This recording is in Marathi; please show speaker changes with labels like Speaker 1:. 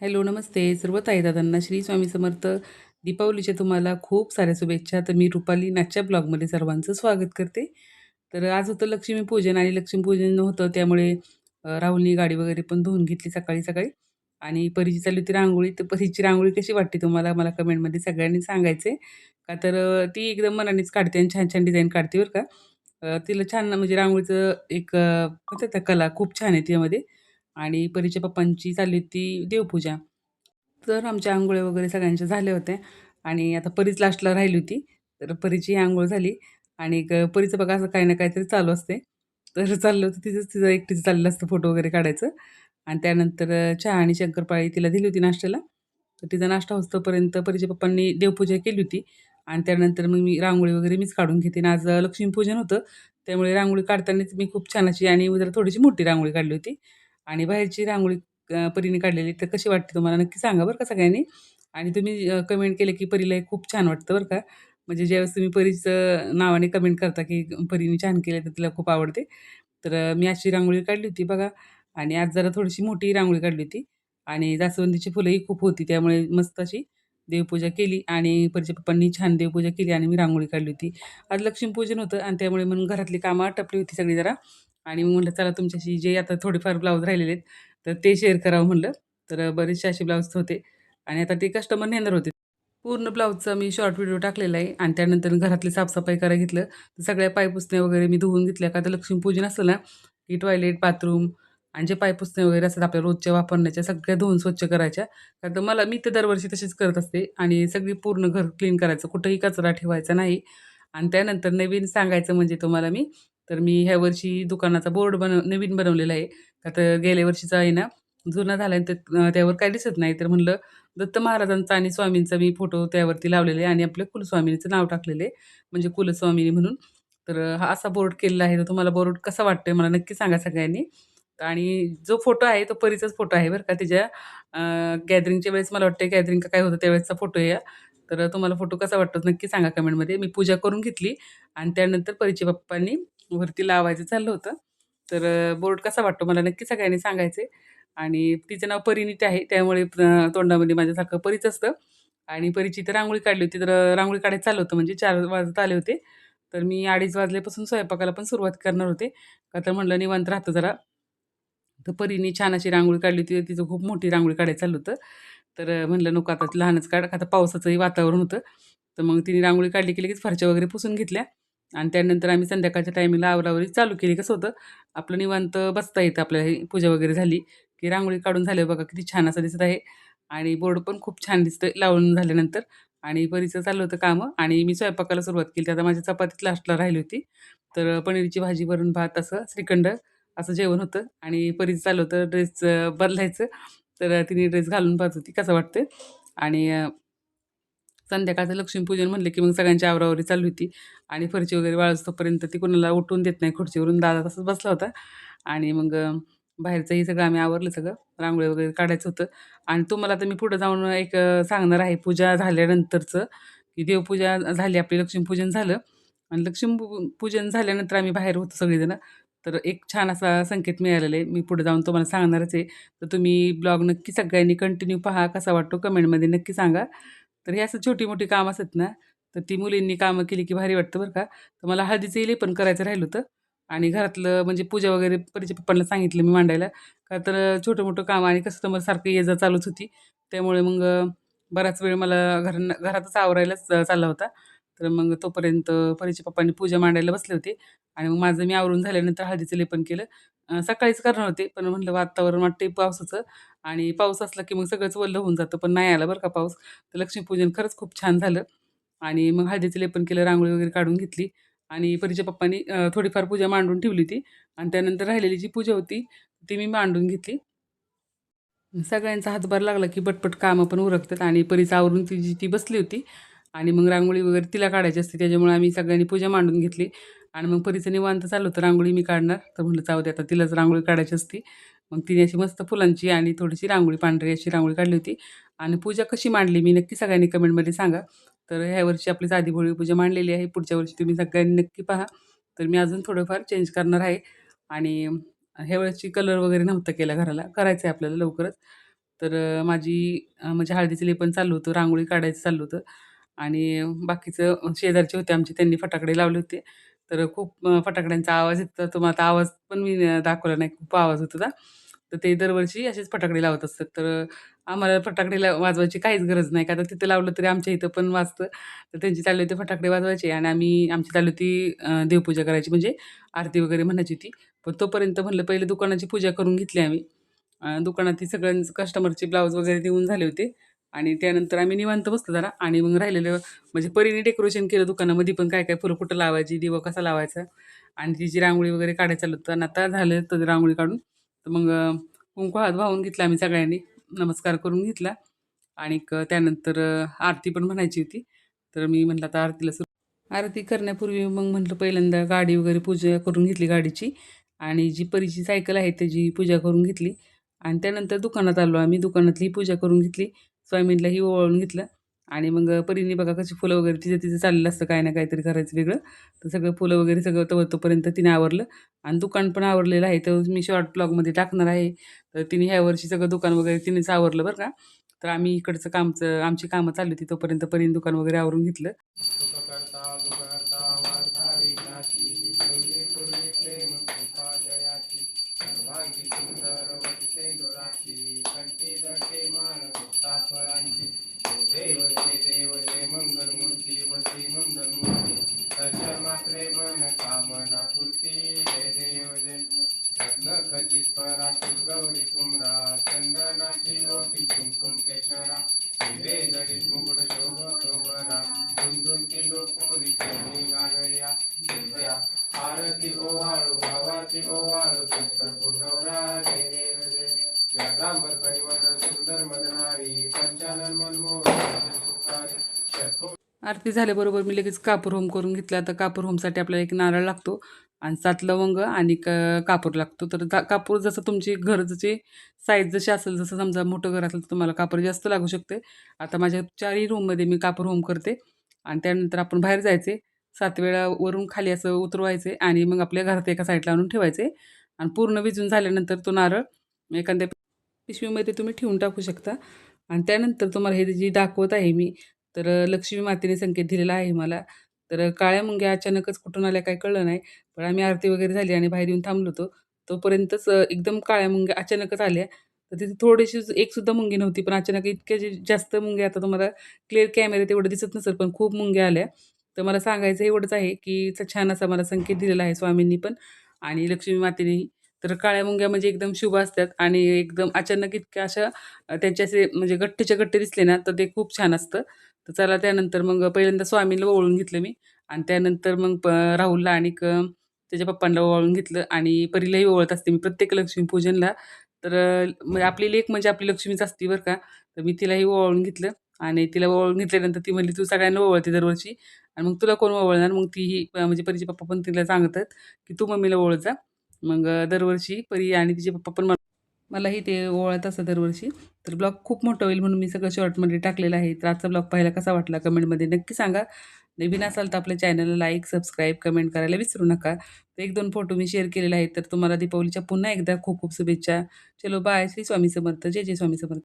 Speaker 1: हॅलो नमस्ते. सर्व ताईदादांना श्री स्वामी समर्थ. दीपावलीच्या तुम्हाला खूप साऱ्या शुभेच्छा. तर मी रुपाली नाच्या ब्लॉगमध्ये सर्वांचं स्वागत करते. तर आज होतं लक्ष्मीपूजन आणि लक्ष्मीपूजन होतं त्यामुळे राहुलनी गाडी वगैरे पण धुवून घेतली सकाळी सकाळी. आणि परीची चालली होती रांगोळी. तर परीची रांगोळी कशी वाटते तुम्हाला? मला कमेंटमध्ये सगळ्यांनी सांगायचे का तर ती एकदम मनानेच काढते आणि छान छान डिझाईन काढते बरं का. तिला छान म्हणजे रांगोळीचं एक कला खूप छान आहे त्यामध्ये आणि परीच्या पप्पांची चालली होती देवपूजा. तर आमच्या आंघोळ्या वगैरे सगळ्यांच्या झाल्या होत्या आणि आता परीच लास्टला राहिली होती. तर परीची आंघोळ झाली. आणि परीचं बघा असं काही ना काहीतरी चालू असते. तर चाललं होतं तिथंच तिचं एकटीचं चाललं असतं फोटो वगैरे काढायचं. आणि त्यानंतर चहा आणि शंकरपाळी तिला दिली होती नाश्त्याला. तर तिचा नाश्ता होतोपर्यंत परीच्या पप्पांनी देवपूजा केली होती. आणि त्यानंतर मग मी रांगोळी वगैरे मीच काढून घेते. आज लक्ष्मीपूजन होतं. त्यामुळे रांगोळी काढतानाच मी खूप छान अशी आणि जरा थोडीशी मोठी रांगोळी काढली होती. आणि बाहेरची रांगोळी परीने काढलेली तर कशी वाटते तुम्हाला? नक्की सांगा बरं का सगळ्यांनी. आणि तुम्ही कमेंट केलं की परीला हे खूप छान वाटतं बरं का. म्हणजे ज्यावेळेस तुम्ही परीचं नावाने कमेंट करता की परीने छान केलं तर तिला खूप आवडते. तर मी अशी रांगोळी काढली होती बघा. आणि आज जरा थोडीशी मोठी रांगोळी काढली होती. आणि जास्वंदीची फुलंही खूप होती त्यामुळे मस्त अशी देवपूजा केली. आणि परीच्या पप्पांनी छान देवपूजा केली आणि मी रांगोळी काढली होती. आज लक्ष्मीपूजन होतं आणि त्यामुळे मग घरातली कामं आटपली होती सगळी जरा. आणि मग म्हटलं चला तुमच्याशी जे आता थोडेफार ब्लाऊज राहिलेले आहेत तर ते शेअर करावं म्हटलं. तर बरेचसे असे ब्लाऊज होते आणि आता ते कस्टमर नेणार होते. पूर्ण ब्लाऊजचा मी शॉर्ट व्हिडिओ टाकलेला आहे आणि त्यानंतर घरातली साफसफाई करायला घेतलं. तर सगळ्या पायपुसण्या वगैरे मी धुवून घेतल्या का तर लक्ष्मीपूजन असलं ना की टॉयलेट बाथरूम आणि जे पायपुसणे वगैरे असतात आपल्या रोजच्या वापरण्याच्या सगळ्या धुवून स्वच्छ करायच्या. कारण तर मला मी तर दरवर्षी तशीच करत असते आणि सगळी पूर्ण घर क्लीन करायचं कुठंही कचरा ठेवायचा नाही. आणि त्यानंतर नवीन सांगायचं म्हणजे तुम्हाला मी तर मी ह्या वर्षी दुकानाचा बोर्ड बनव नवीन बनवलेला आहे. का तर गेल्या वर्षीचा आहे ना जुना झाला आहे तर त्यावर काही दिसत नाही. तर म्हणलं दत्त महाराजांचा आणि स्वामींचा मी फोटो त्यावरती लावलेले आहे आणि आपल्या कुलस्वामिनीचं नाव टाकलेलं आहे. म्हणजे कुलस्वामिनी म्हणून. तर हा असा बोर्ड केलेला आहे. तर तुम्हाला बोर्ड कसा वाटतोय मला नक्की सांगा सगळ्यांनी. आणि जो फोटो आहे तो परीचाच फोटो आहे बरं का. तिच्या गॅदरिंगच्या वेळेस मला वाटतं गॅदरिंग काय होतं त्यावेळेसचा फोटो आहे तर तुम्हाला फोटो कसा वाटतो नक्की सांगा कमेंटमध्ये मी पूजा करून घेतली आणि त्यानंतर परीचे पप्पांनी वरती लावायचं चाललं होतं. तर बोर्ड कसा वाटतो मला नक्की सगळ्यांनी सांगायचे आणि तिचं नाव परिणित आहे त्यामुळे तोंडामध्ये माझ्यासारखं परीच असतं. आणि परीची तर रांगोळी काढली होती तर रांगोळी काढायचं चाललं होतं. म्हणजे चार वाजत आले होते. तर मी अडीच वाजल्यापासून स्वयंपाकाला पण सुरुवात करणार होते. का तर म्हणलं निवांत राहतं जरा. तर परीने छान अशी रांगोळी काढली होती. तिचं खूप मोठी रांगोळी काढायचं चाललं होतं. तर म्हणलं नको आता लहानच काढ. आता पावसाचंही वातावरण होतं. तर मग तिने रांगोळी काढली की लगेच फरच्या वगैरे पुसून घेतल्या. आणि त्यानंतर आम्ही संध्याकाळच्या टायमिंगला आवरावरी चालू केली. कसं होतं आपलं निवांत बसता येतं आपल्याला. पूजा वगैरे झाली की रांगोळी काढून झाले बघा किती छान असं दिसत आहे. आणि बोर्ड पण खूप छान दिसतं लावून झाल्यानंतर. आणि परीचं चाललं होतं कामं आणि मी स्वयंपाकाला सुरुवात केली. आता माझी चपातीच लास्टला राहिली होती. तर पनीरची भाजी वरून भात असं श्रीखंड असं जेवण होतं. आणि परीचं चाललं होतं ड्रेस बदलायचं. तर तिने ड्रेस घालून पाहत होती. कसं वाटतं आणि संध्याकाळचं लक्ष्मीपूजन म्हणलं की मग सगळ्यांची आवरावरी चालू होती. आणि फरची वगैरे वाळस्तोपर्यंत ती कोणाला उठून देत नाही. खुर्चीवरून दादा तसंच बसला होता. आणि मग बाहेरचंही सगळं आम्ही आवरलं सगळं. रांगोळी वगैरे काढायचं होतं. आणि तुम्हाला तर मी पुढं जाऊन एक सांगणार आहे. पूजा झाल्यानंतरचं की देवपूजा झाली आपली लक्ष्मीपूजन झालं. आणि लक्ष्मी पूजन झाल्यानंतर आम्ही बाहेर होतो सगळेजणं. तर एक छान असा संकेत मिळालेला आहे. मी पुढे जाऊन तुम्हाला सांगणारच आहे. तर तुम्ही ब्लॉग नक्की सगळ्यांनी कंटिन्यू पहा. कसा वाटतो कमेंटमध्ये नक्की सांगा. तर हे असं छोटी-मोठी कामं असत ना, तर ती मुलींनी कामं केली की भारी वाटतं बरं का. तर मला हळदीचंही पण करायचं राहिलं होतं आणि घरातलं म्हणजे पूजा वगैरे परिचय पप्पांना सांगितलं मी मांडायला. का तर छोटं-मोठं काम आणि कस्टमरसारखी ये-जा चालूच होती. त्यामुळे मग बराच वेळ मला घर घरातच आवरायलाच चालला होता. तर मग तोपर्यंत परीच्या पप्पांनी पूजा मांडायला बसले होते आणि मग माझं मी आवरून झाल्यानंतर हळदीचं लेपन केलं. सकाळीच करणार होते, पण म्हटलं वातावरण वाटते पावसाचं आणि पाऊस असला की मग सगळंच वल्लं होऊन जातं, पण नाही आला बरं का पाऊस. तर लक्ष्मीपूजन खरंच खूप छान झालं आणि मग हळदीचं लेपन केलं, रांगोळी वगैरे काढून घेतली आणि परीच्या पप्पांनी थोडीफार पूजा मांडून ठेवली होती आणि त्यानंतर राहिलेली जी पूजा होती, ती मी मांडून घेतली. सगळ्यांचा हातभार लागला की पटपट कामं पण उरकतात आणि परीचा आवरून ती जी ती बसली होती आणि मग रांगोळी वगैरे तिला काढायची असते त्याच्यामुळे आम्ही सगळ्यांनी पूजा मांडून घेतली. आणि मग परीचं निवांत चालू होतं रांगोळी मी काढणार. तर म्हटलं जाऊ दे आता तिलाच रांगोळी काढायची असती. मग तिने अशी मस्त फुलांची आणि थोडीशी रांगोळी पांढरी अशी रांगोळी काढली होती. आणि पूजा कशी मांडली मी नक्की सगळ्यांनी कमेंटमध्ये सांगा. तर ह्या वर्षी आपली साधी भोळी पूजा मांडलेली आहे. पुढच्या वर्षी तुम्ही सगळ्यांनी नक्की पहा. तर मी अजून थोडंफार चेंज करणार आहे. आणि ह्या वेळेसची कलर वगैरे नव्हता केला घराला. करायचं आहे आपल्याला लवकरच. तर माझी म्हणजे हळदीचं लेपन चाललं होतं. रांगोळी काढायचं चाललं होतं. आणि बाकीचं शेजारचे होते आमचे त्यांनी फटाकडे लावले होते. तर खूप फटाकड्यांचा आवाज येत होता. तो आता आवाज पण मी दाखवला नाही. खूप आवाज होत होता. तर ते दरवर्षी असेच फटाकडे लावत असतात. तर आम्हाला फटाकडे ला वाजवायची काहीच गरज नाही. का तर तिथं लावलं तरी आमच्या इथं पण वाजतं. तर त्यांची चालली होती फटाकडे वाजवायचे आणि आम्ही आमची चालली होती देवपूजा करायची. म्हणजे आरती वगैरे म्हणायची होती पण तोपर्यंत म्हणलं पहिले दुकानाची पूजा करून घेतली आम्ही. दुकानात ती सगळ्यांचं कस्टमरचे ब्लाऊज वगैरे देऊन झाले होते. आणि त्यानंतर आम्ही निवांत बसलो जरा आणि मग राहिलेलं म्हणजे परीने डेकोरेशन केलं दुकानामध्ये पण काय काय फुलं कुठं लावायची दिवा कसा लावायचा आणि तिची रांगोळी वगैरे काढायचं चाललं होतं आणि आता झालं तर रांगोळी काढून. तर मग कुंकू हात वाहून घेतला आम्ही सगळ्यांनी नमस्कार करून घेतला. आणि त्यानंतर आरती पण म्हणायची होती. तर मी म्हटलं आता आरतीला सुरू आरती करण्यापूर्वी मग म्हटलं पहिल्यांदा गाडी वगैरे पूजा करून घेतली गाडीची. आणि जी परीची सायकल आहे त्याची पूजा करून घेतली. आणि त्यानंतर दुकानात आलो आम्ही. दुकानातली पूजा करून घेतली. स्वामींलाही ओळून घेतलं. आणि मग परीने बघा कशी फुलं वगैरे तिचं तिचं चाललेलं असतं काय ना काहीतरी करायचं वेगळं. तर सगळं फुलं वगैरे सगळं तवर तोपर्यंत तिने आवरलं. आणि दुकान पण आवरलेलं आहे तर मी शॉर्ट ब्लॉगमध्ये टाकणार आहे. तर तिने ह्या वर्षी सगळं दुकान वगैरे तिनेच आवरलं बरं का. तर आम्ही इकडचं कामचं आमची कामं चालली होती तोपर्यंत परीने दुकान वगैरे आवरून घेतलं.
Speaker 2: आरती ओवाळू भावाची ओवाळू पुष्कर पुरवरा जय देव परिवर्तन सुंदर मदनारी पंचानन मनमोहन सुखारी शतको
Speaker 1: आरती झाल्याबरोबर मी लगेच कापूर होम करून घेतला. तर कापूर होमसाठी आपल्याला एक नारळ लागतो आणि सात लवंग आणि क कापूर लागतो. तर दा कापूर जसं तुमची घर जशी साईज जशी असेल जसं समजा मोठं घर असेल तर तुम्हाला कापूर जास्त लागू शकते. आता माझ्या चारही रूममध्ये मी कापूर होम करते आणि त्यानंतर आपण बाहेर जायचे. सात वेळा वरून खाली असं उतरवायचे आणि मग आपल्या घरात एका साईडला आणून ठेवायचे. आणि पूर्ण विजून झाल्यानंतर तो नारळ एखाद्या पिशवीमध्ये तुम्ही ठेवून टाकू शकता. आणि त्यानंतर तुम्हाला हे जी दाखवत आहे मी तर लक्ष्मी मातेने संकेत दिलेला आहे मला. तर काळ्या मुंग्या अचानकच कुठून आल्या काय कळलं नाही. पण आम्ही आरती वगैरे झाली आणि बाहेर येऊन थांबलो होतो. तोपर्यंतच एकदम काळ्या मुंग्या अचानकच आल्या. तर तिथे थोडीशी एकसुद्धा मुंगी नव्हती. पण अचानक इतक्या जे जास्त मुंग्या आता तुम्हाला क्लिअर कॅमेरे तेवढं दिसत नसेल पण खूप मुंग्या आल्या. तर मला सांगायचं एवढंच आहे की छान असा मला संकेत दिलेला आहे स्वामींनी पण. आणि लक्ष्मी मातेनेही तर काळ्या मुंग्या म्हणजे एकदम शुभ असतात आणि एकदम अचानक इतक्या अशा अ, त्यांचे असे म्हणजे गट्टेच्या गट्टे दिसले ना तर ते खूप छान असतं. तर चला त्यानंतर मग पहिल्यांदा स्वामींना ओळून घेतलं मी. आणि त्यानंतर मग प राहुलला आणि त्याच्या पप्पांना ओवाळून घेतलं आणि परीलाही ओळत असते मी प्रत्येक लक्ष्मीपूजनला तर म्हणजे आपली लेख म्हणजे आपली लक्ष्मीच असते बरं का. तर मी तिलाही ओवाळून घेतलं. आणि तिला ओवाळून घेतल्यानंतर ती म्हणली तू सगळ्यांना ओवाळते दरवर्षी आणि मग तुला कोण ओवळणार मग तीही म्हणजे परीचे पप्पा पण तिला सांगतात की तू मम्मीला ओवाळत जा. मग दरवर्षी परी आणि तिचे पप्पा पण मलाही ते ओळत असं दरवर्षी. तर ब्लॉग खूप मोठं होईल म्हणून मी सगळं शॉर्टमध्ये टाकलेलं आहे. तर आजचा ब्लॉग पाहायला कसा वाटला कमेंटमध्ये नक्की सांगा. नवीन असाल तर आपल्या चॅनलला लाईक सबस्क्राईब कमेंट करायला विसरू नका. तर एक दोन फोटो मी शेअर केलेले आहेत. तर तुम्हाला दीपावलीच्या पुन्हा एकदा खूप खूप शुभेच्छा. चलो बाय. श्री स्वामी समर्थ. जय जय स्वामी समर्थ.